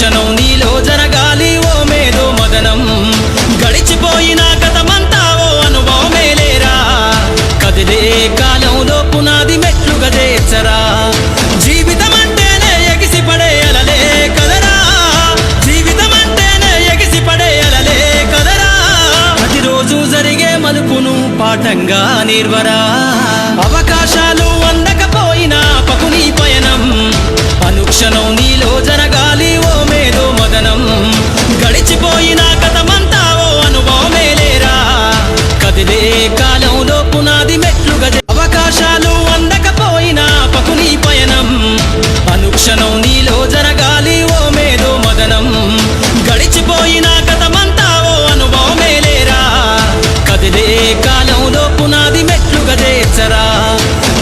దర్శనం నీలో జరగాలి ఓ మేధో మదనం. గడిచిపోయిన కథమంతా ఓ అనుభవమే లేరా? కదిలే కాలంలో పునాది మెట్లు గదేచరా కదరా? జరిగే పాఠంగా నిర్వరా. అవకాశం కాలంలో పునాది మెట్లుగా అవకాశాలు అందకపోయినా పకుని పయనం. అనుక్షణం నీలో జరగాలి ఓ మేధో మదనం. గడిచిపోయిన కథమంతా ఓ అనుభవమేలేరా కదిలే కాలంలో పునాది మెట్లుగా చేర్చరా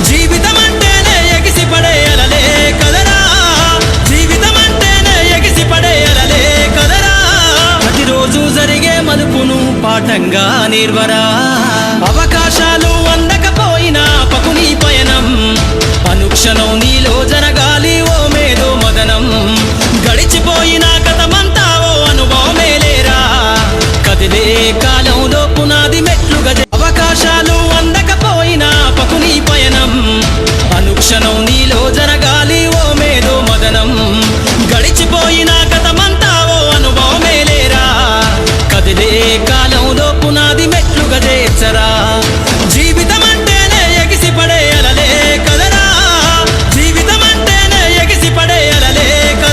జీవితం అంటేనే ఎగిసి పడే అలలే కదరా? జీవితం అంటేనే ఎగిసి పడే అలలే జరిగే మలుపును పాఠంగా నిర్వరా? Baba